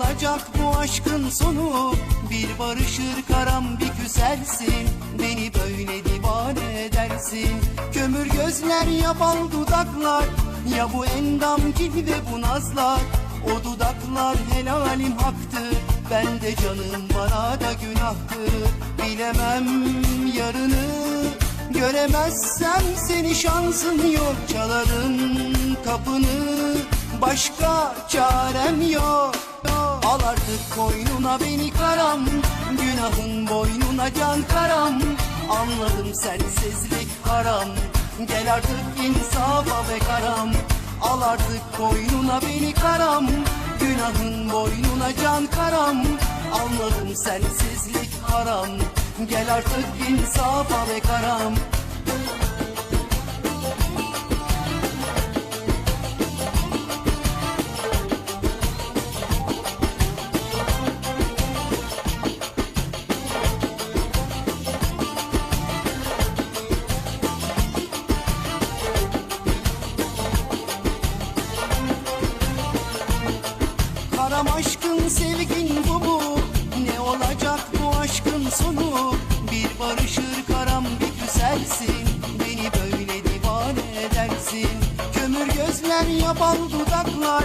olacak bu aşkın sonu? Bir barışır karam bir küsersin Beni böyle divane edersin. Kömür gözler ya bal dudaklar Ya bu endam gibi ve bu nazlar. O dudaklar helalim haktı Ben de canım bana da günahtı Bilemem yarını Göremezsem seni şansın yok. Çalarım kapını Başka çarem yok Al artık koynuna beni karam Günahın boynuna can karam. Anladım sensizlik haram Gel artık insafa be karam. Al artık koynuna beni karam Günahın boynuna can karam. Anladım sensizlik haram Gel artık insafa be karam gözler ya bal dudaklar.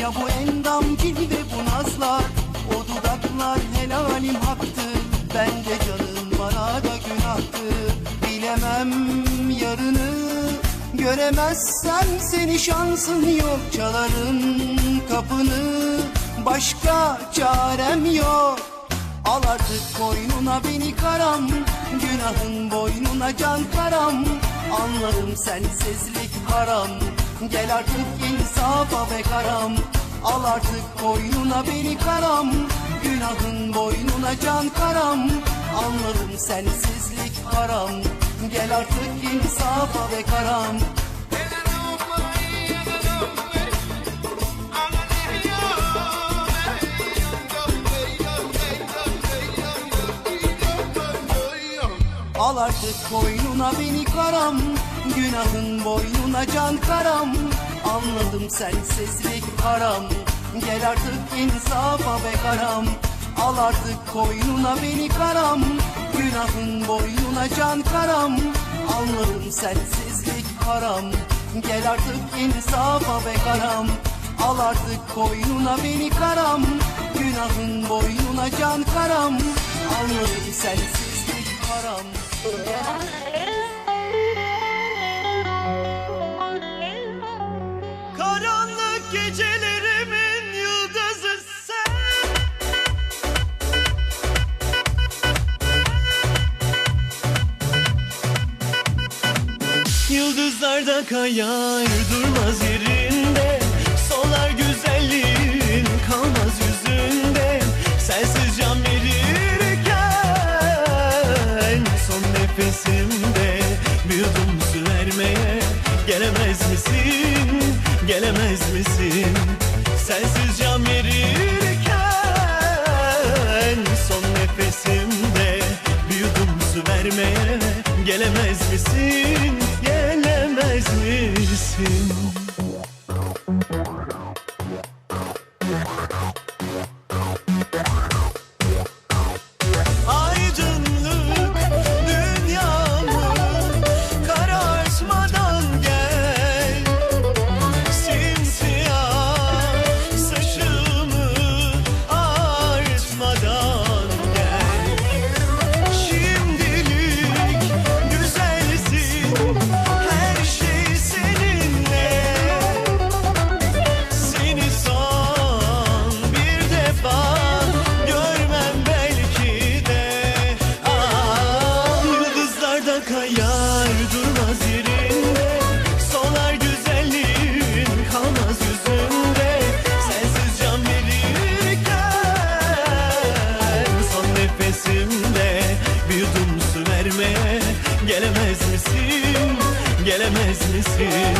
Ya bu endam gibi ve bu nazlar. O dudaklar helalim haktı. Ben de canım bana da günahtı. Bilemem yarını. Göremezsem seni şansın yok. Çalarım kapını. Başka çarem yok. Al artık koynuna beni karam. Günahın boynuna can karam. Anladım sensizlik haram Gel artık insafa be karam. Al artık koynuna beni karam. Günahın boynuna can karam. Anladım sensizlik haram Gel artık insafa be karam. Al artık koynuna beni karam Günahın boynuna can karam. Anladım sensizlik haram. Gel artık insafa be karam. Al artık koynuna beni karam. Günahın boynuna can karam. Anladım sensizlik haram. Gel artık insafa be karam. Al artık koynuna beni karam. Günahın boynuna can karam. Anladım sensizlik haram. Karanlık Yıldızlarda kayar durmaz yerinde. Solar güzelliğin kalmaz yüzünde. Sensiz can verirken Son nefesimde bir yudum su vermeye Gelemez misin, gelemez misin? Sensiz can verirken Son nefesimde bir yudum su vermeye Gelemez misin, gelemez misin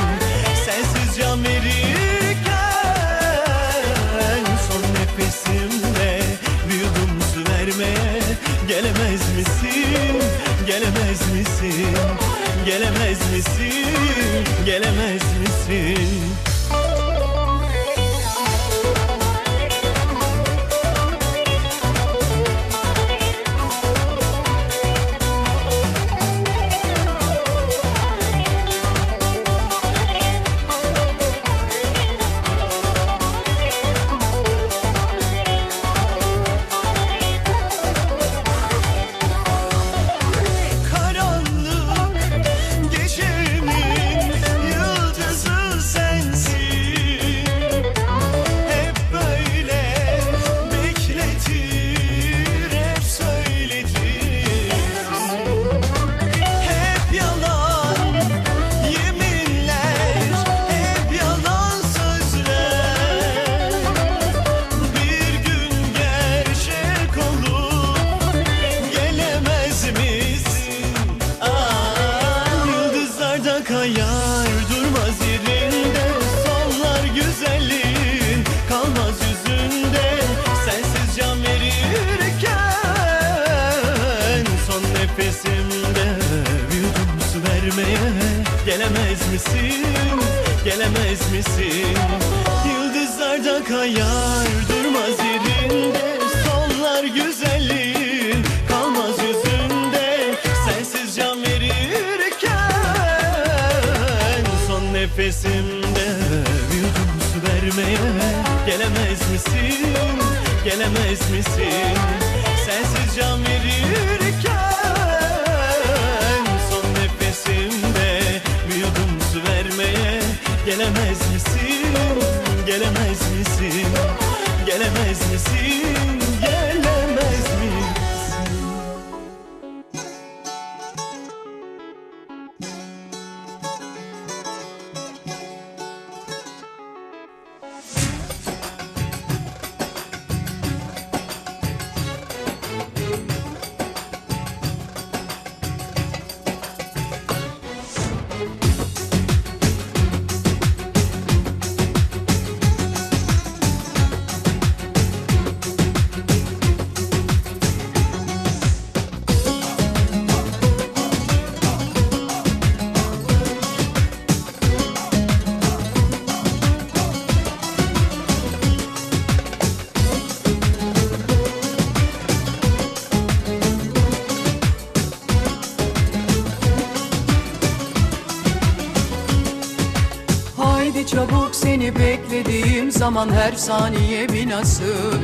Sensiz can verirken Son nefesimde bir yudum su vermeye Gelemez misin, gelemez misin? Gelemez misin, gelemez misin vermeye gelemez misin? Gelemez misin? Yıldızlarda kayar durmaz yerinde Sonlar güzelliğin kalmaz yüzünde Sensiz can verirken Son nefesimde bir yudum su vermeye Gelemez misin? Gelemez misin? Sensiz can verirken Gelemez misin? Gelemez misin? Gelemez misin? Zaman her saniye bir nasıl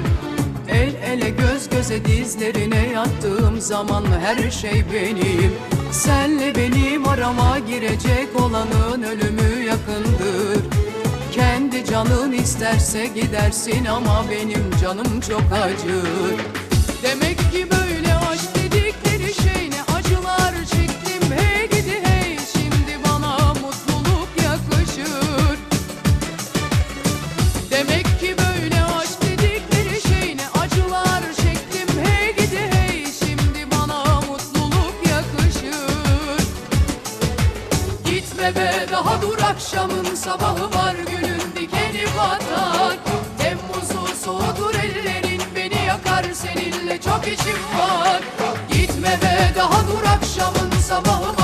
El ele göz göze dizlerine yattığım zaman her şey benim. Senle benim arama girecek olanın ölümü yakındır. Kendi canın isterse gidersin ama benim canım çok acır. Demek ki böyle Gitme be daha dur akşamın sabahı var günün dikeni batar Temmuz'u soğutur ellerin beni yakar seninle çok işim var. Gitme be daha dur akşamın sabahı var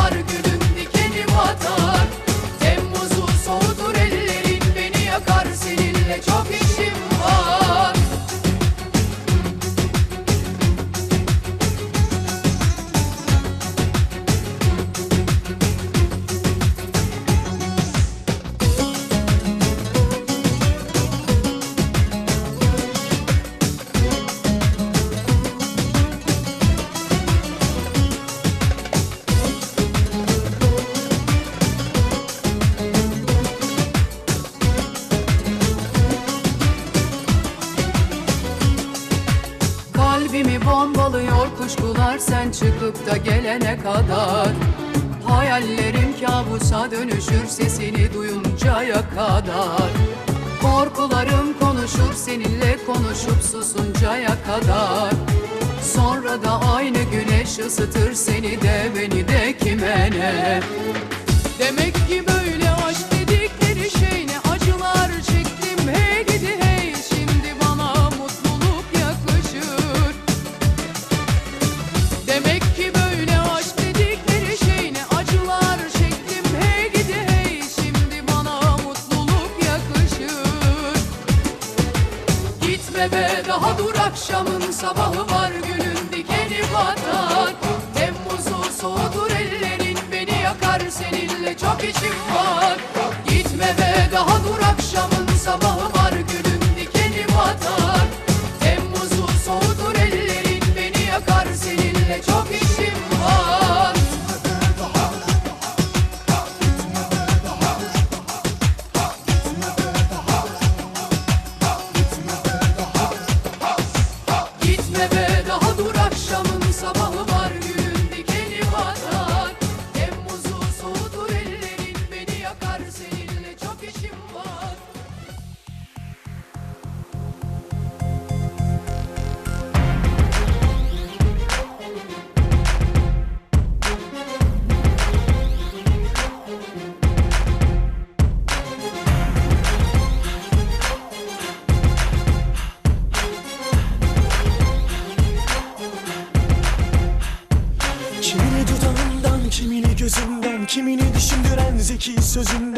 da gelene kadar. Hayallerim kabusa dönüşür sesini duyuncaya kadar. Korkularım konuşur seninle konuşup susuncaya kadar. Sonra da aynı güneş ısıtır seni de beni de kime ne çok işim var. Gitme be daha dur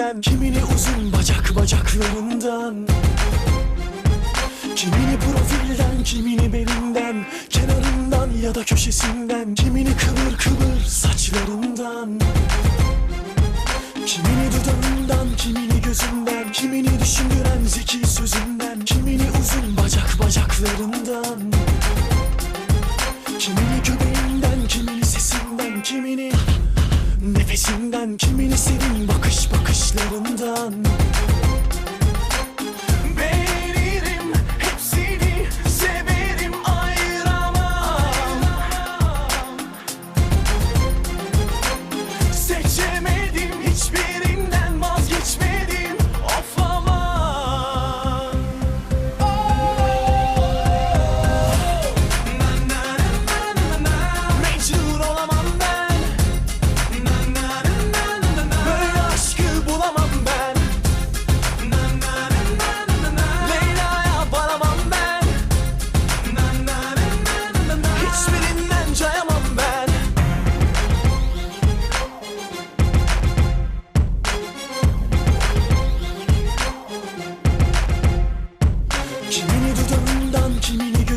sözünden Kimini uzun bacak bacaklarından Kimini profilden, kimini belinden Kenarından ya da köşesinden Kimini kıvır kıvır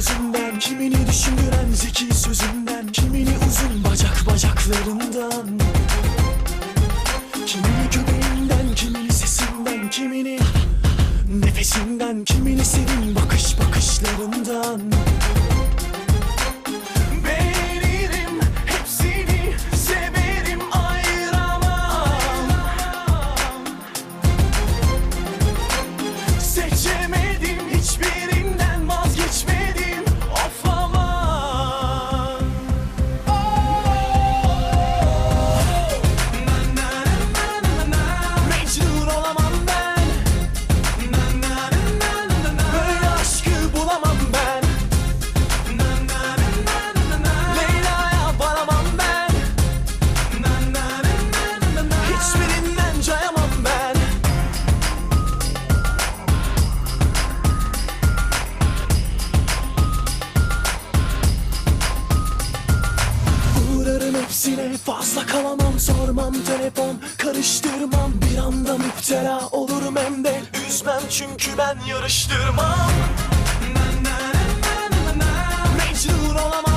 gözünden Kimini düşündüren zeki sözünden Kimini uzun bacak bacaklarından. Kimini göbeğinden, kimini sesinden Kimini nefesinden Kimini serin bakış bakışlarından Aramam sormam telefon karıştırmam. Bir anda müptela olurum hem de Üzmem. Çünkü ben yarıştırmam. Mecnun olamam.